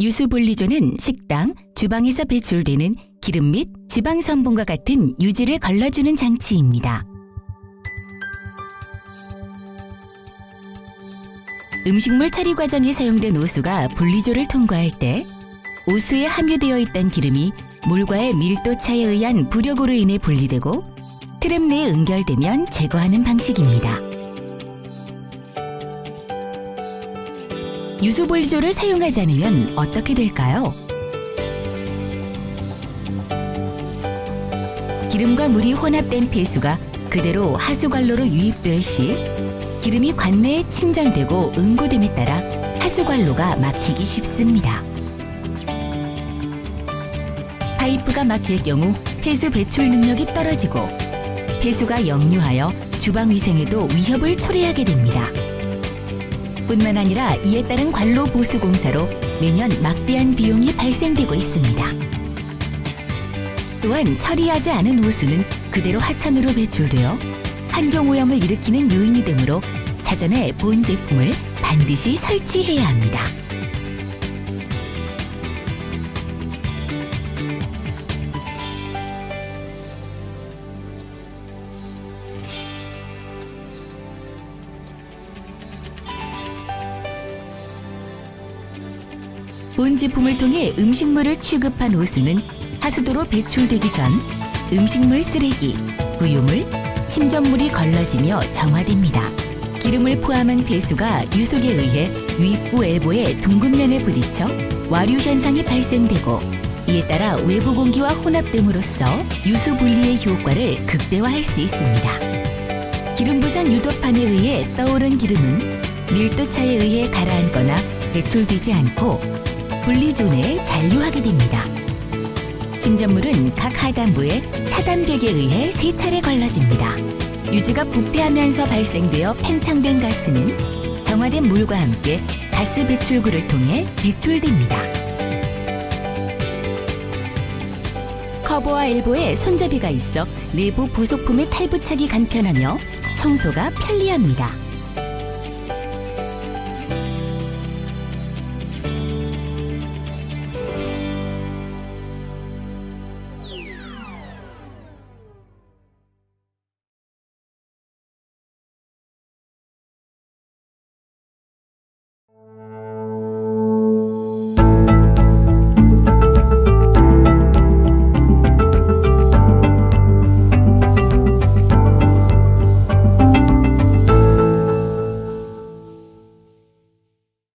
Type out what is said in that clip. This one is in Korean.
유수분리조는 식당, 주방에서 배출되는 기름 및 지방 성분과 같은 유지를 걸러주는 장치입니다. 음식물 처리 과정에 사용된 오수가 분리조를 통과할 때 오수에 함유되어 있던 기름이 물과의 밀도 차에 의한 부력으로 인해 분리되고 트랩 내에 응결되면 제거하는 방식입니다. 유수분리조를 사용하지 않으면 어떻게 될까요? 기름과 물이 혼합된 폐수가 그대로 하수관로로 유입될 시 기름이 관내에 침전되고 응고됨에 따라 하수관로가 막히기 쉽습니다. 파이프가 막힐 경우 폐수 배출 능력이 떨어지고 폐수가 역류하여 주방 위생에도 위협을 초래하게 됩니다. 뿐만 아니라 이에 따른 관로 보수 공사로 매년 막대한 비용이 발생되고 있습니다. 또한 처리하지 않은 호수는 그대로 하천으로 배출되어 환경 오염을 일으키는 요인이 되므로 사전에 본 제품을 반드시 설치해야 합니다. 본 제품을 통해 음식물을 취급한 호수는 하수도로 배출되기 전 음식물 쓰레기, 부유물, 침전물이 걸러지며 정화됩니다. 기름을 포함한 배수가 유속에 의해 윗부 엘보의 둥근면에 부딪혀 와류 현상이 발생되고 이에 따라 외부 공기와 혼합됨으로써 유수 분리의 효과를 극대화할 수 있습니다. 기름 부상 유도판에 의해 떠오른 기름은 밀도 차에 의해 가라앉거나 배출되지 않고 분리존에 잔류하게 됩니다. 침전물은 각 하단부의 차단벽에 의해 세 차례 걸러집니다. 유지가 부패하면서 발생되어 팽창된 가스는 정화된 물과 함께 가스 배출구를 통해 배출됩니다. 커버와 엘보에 손잡이가 있어 내부 부속품의 탈부착이 간편하며 청소가 편리합니다.